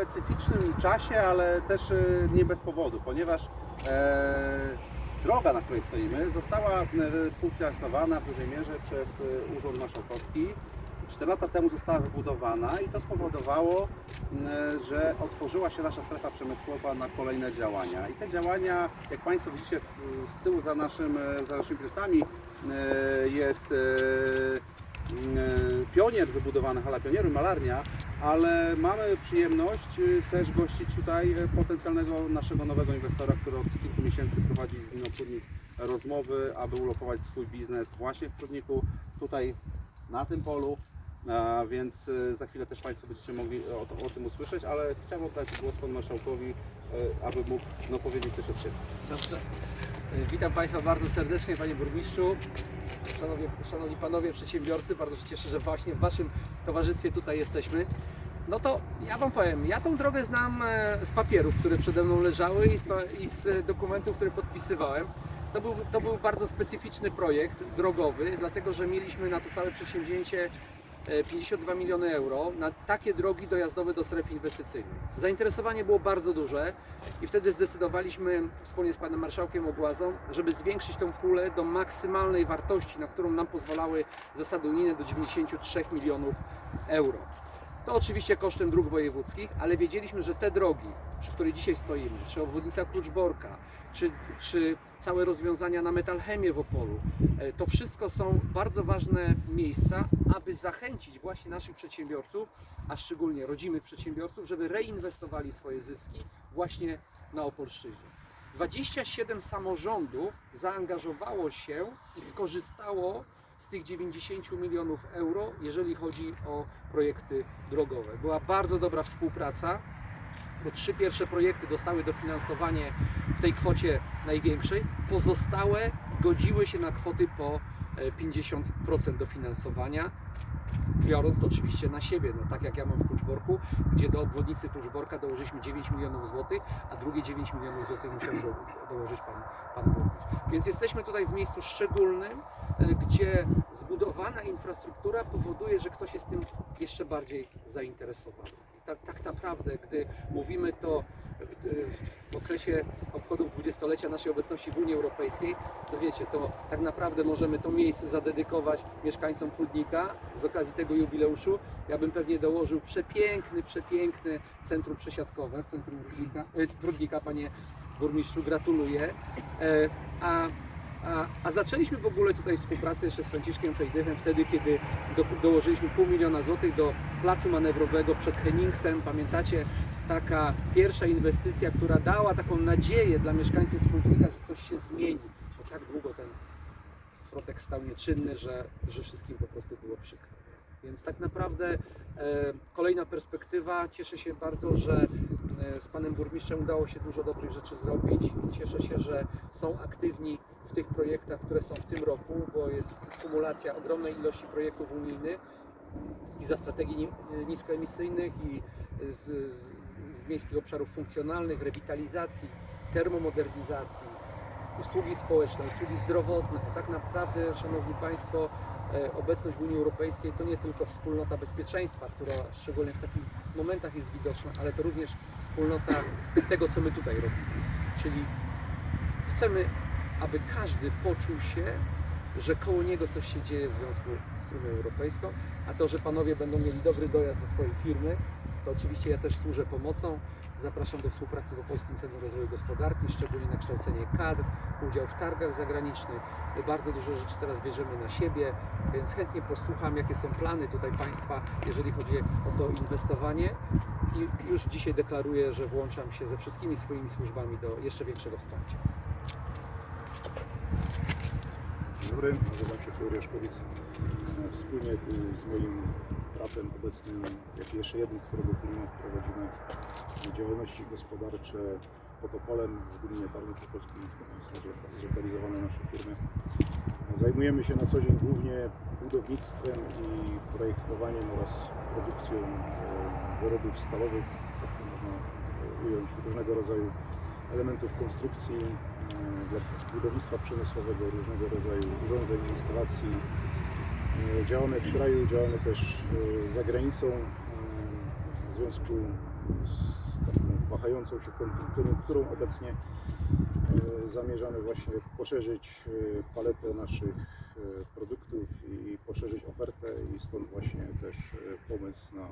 specyficznym czasie, ale też e, nie bez powodu, ponieważ e, droga, na której stoimy, została e, współfinansowana w dużej mierze przez e, Urząd Marszałkowski. 4 lata temu została wybudowana i to spowodowało, że otworzyła się nasza strefa przemysłowa na kolejne działania. I te działania, jak Państwo widzicie z tyłu za, naszym, za naszymi plecami, jest pionier wybudowany, hala pionierów, malarnia, ale mamy przyjemność e, też gościć tutaj e, potencjalnego naszego nowego inwestora, który od kilku miesięcy prowadzi z Gminą Prudnik rozmowy, aby ulokować swój biznes właśnie w Prudniku, tutaj na tym polu. Więc e, za chwilę też Państwo będziecie mogli o, o tym usłyszeć, ale chciałbym oddać głos Panu Marszałkowi, e, aby mógł no, powiedzieć coś od siebie. Dobrze. Y, Witam Państwa bardzo serdecznie, Panie Burmistrzu. Szanowni, szanowni Panowie przedsiębiorcy, bardzo się cieszę, że właśnie w Waszym towarzystwie tutaj jesteśmy. No to ja Wam powiem, ja tą drogę znam e, z papierów, które przede mną leżały i z, i z dokumentów, które podpisywałem. To był, to był bardzo specyficzny projekt drogowy, dlatego że mieliśmy na to całe przedsięwzięcie 52 miliony euro na takie drogi dojazdowe do strefy inwestycyjnej. Zainteresowanie było bardzo duże i wtedy zdecydowaliśmy wspólnie z panem marszałkiem Ogłazą, żeby zwiększyć tą pulę do maksymalnej wartości, na którą nam pozwalały zasady unijne do 93 milionów euro. To oczywiście kosztem dróg wojewódzkich, ale wiedzieliśmy, że te drogi, przy której dzisiaj stoimy, czy obwodnica Kluczborka, czy, czy całe rozwiązania na metalchemię w Opolu, e, to wszystko są bardzo ważne miejsca, aby zachęcić właśnie naszych przedsiębiorców, a szczególnie rodzimych przedsiębiorców, żeby reinwestowali swoje zyski właśnie na Opolszczyźnie. 27 samorządów zaangażowało się i skorzystało z tych 90 milionów euro, jeżeli chodzi o projekty drogowe. Była bardzo dobra współpraca, bo trzy pierwsze projekty dostały dofinansowanie w tej kwocie największej, pozostałe godziły się na kwoty po e, 50% dofinansowania, biorąc oczywiście na siebie, no tak jak ja mam w Kluczborku, gdzie do obwodnicy Kluczborka dołożyliśmy 9 milionów złotych, a drugie 9 milionów złotych musiał do, dołożyć pan, pan burmistrz. Więc jesteśmy tutaj w miejscu szczególnym, e, gdzie zbudowana infrastruktura powoduje, że ktoś jest tym jeszcze bardziej zainteresowany. Tak, tak naprawdę, gdy mówimy to w, w okresie obchodów dwudziestolecia naszej obecności w Unii Europejskiej, to wiecie, to tak naprawdę możemy to miejsce zadedykować mieszkańcom Prudnika z okazji tego jubileuszu. Ja bym pewnie dołożył przepiękny, przepiękny centrum przesiadkowe w centrum Prudnika, e, Prudnika panie burmistrzu, gratuluję. E, A a, a zaczęliśmy w ogóle tutaj współpracę jeszcze z Franciszkiem Fejdychem wtedy, kiedy do, dołożyliśmy pół miliona złotych do placu manewrowego przed Henningsem. Pamiętacie, taka pierwsza inwestycja, która dała taką nadzieję dla mieszkańców Prudnika, że coś się zmieni. Bo tak długo ten Frotek stał nieczynny, że, że wszystkim po prostu było przykro. Więc tak naprawdę e, kolejna perspektywa. Cieszę się bardzo, że e, z panem burmistrzem udało się dużo dobrych rzeczy zrobić. Cieszę się, że są aktywni w tych projektach, które są w tym roku, bo jest kumulacja ogromnej ilości projektów unijnych i za strategii ni- niskoemisyjnych i z, z, z miejskich obszarów funkcjonalnych, rewitalizacji, termomodernizacji, usługi społeczne, usługi zdrowotne. Tak naprawdę, Szanowni Państwo, e, obecność w Unii Europejskiej to nie tylko wspólnota bezpieczeństwa, która szczególnie w takich momentach jest widoczna, ale to również wspólnota tego, co my tutaj robimy. Czyli chcemy, aby każdy poczuł się, że koło niego coś się dzieje w związku z Unią Europejską, a to, że panowie będą mieli dobry dojazd do swojej firmy, to oczywiście ja też służę pomocą. Zapraszam do współpracy w Opolskim Centrum Rozwoju Gospodarki, szczególnie na kształcenie kadr, udział w targach zagranicznych. Bardzo dużo rzeczy teraz bierzemy na siebie, więc chętnie posłucham, jakie są plany tutaj Państwa, jeżeli chodzi o to inwestowanie. I już dzisiaj deklaruję, że włączam się ze wszystkimi swoimi służbami do jeszcze większego wsparcia. Nazywam się Piotr Jaszkowic. Wspólnie tu z moim bratem obecnym, jak jeszcze jednym, którego pilnie prowadzimy działalności gospodarcze pod Opolem w gminie Tarnów Opolskim, są zlokalizowane nasze firmy. Zajmujemy się na co dzień głównie budownictwem i projektowaniem oraz produkcją e, wyrobów stalowych, tak to można e, ująć, różnego rodzaju elementów konstrukcji dla budownictwa przemysłowego, różnego rodzaju urządzeń, instalacji. E, Działamy w kraju, działamy też e, za granicą. E, W związku z taką wahającą się kon- koniunkturą obecnie zamierzamy właśnie poszerzyć paletę naszych produktów i poszerzyć ofertę i stąd właśnie też pomysł na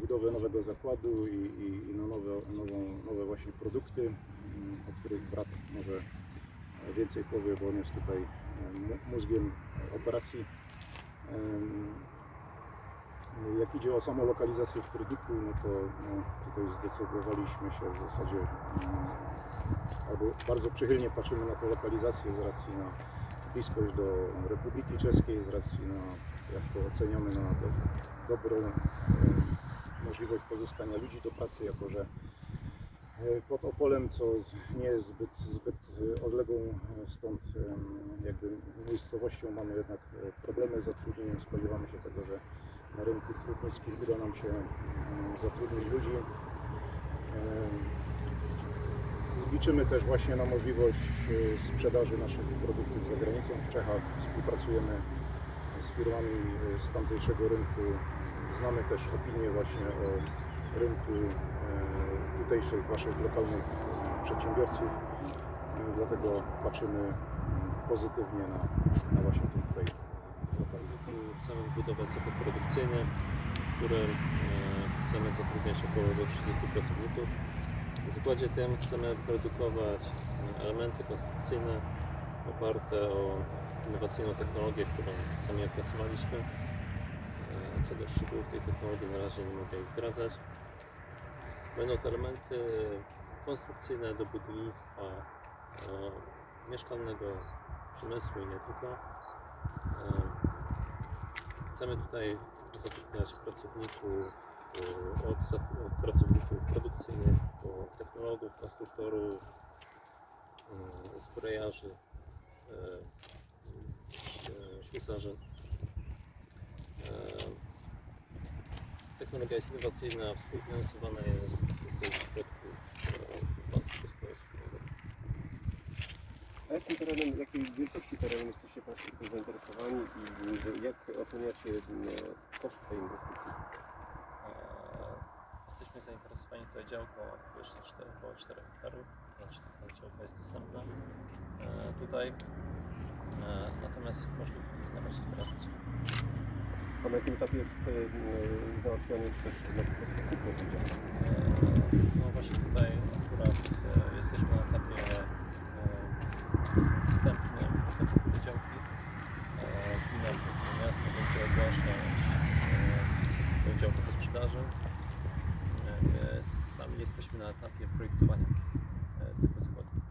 budowę nowego zakładu i, i, i na nowe, nową, nowe właśnie produkty, mm, o których brat może więcej powie, bo on jest tutaj e, mózgiem operacji. Jak idzie o samą lokalizację w Prudniku, no to no, tutaj zdecydowaliśmy się w zasadzie mm, albo bardzo przychylnie patrzymy na tę lokalizację z racji na bliskość do Republiki Czeskiej, z racji na, jak to oceniamy, na do, dobrą em, możliwość pozyskania ludzi do pracy, jako że e, pod Opolem, co nie jest zbyt, zbyt e, odległą e, stąd jakby miejscowością, mamy jednak problemy z zatrudnieniem. Spodziewamy się tego, że na rynku trudnickim uda nam się zatrudnić ludzi. Liczymy też właśnie na możliwość sprzedaży naszych produktów za granicą w Czechach. Współpracujemy z firmami z tamtejszego rynku. Znamy też opinie właśnie o rynku e, tutejszych, waszych lokalnych przedsiębiorców. E, Dlatego patrzymy mm, pozytywnie na, na właśnie tutaj lokalizację. Chcemy budować zakład produkcyjny, w którym e, chcemy zatrudniać około do 30 pracowników. W zakładzie tym chcemy produkować elementy konstrukcyjne oparte o innowacyjną technologię, którą sami opracowaliśmy. Co do szczegółów tej technologii na razie nie mogę jej zdradzać. Będą to elementy konstrukcyjne do budownictwa e, mieszkalnego, przemysłu i nie tylko. E, Chcemy tutaj zatrudniać pracowników e, od, od pracowników produkcyjnych po technologów, konstruktorów, e, zbrojarzy, e, e, ślusarzy. E, Technologia jest innowacyjna, współfinansowana jest ze środków e, Banku Gospodarstwa Krajowego. A jakim terenem, jakiej wielkości terenu jesteście Państwo zainteresowani i jak oceniacie m, koszt tej inwestycji? Eee, Jesteśmy zainteresowani tą działką powierzchni 4, około 4 hektarów, znaczy taka działka jest dostępna tutaj. Natomiast koszt inwestycji na razie sprawdzić. A na jakim etapie jest e, m, załatwianie czy też no, po prostu kupno tej działki? Eee, No właśnie tutaj akurat e, jesteśmy na etapie e, wstępnym zakupu tej działki. Gmina miasto będzie ogłaszać e, tę działkę do sprzedaży. E, my Sami jesteśmy na etapie projektowania e, tego zakładu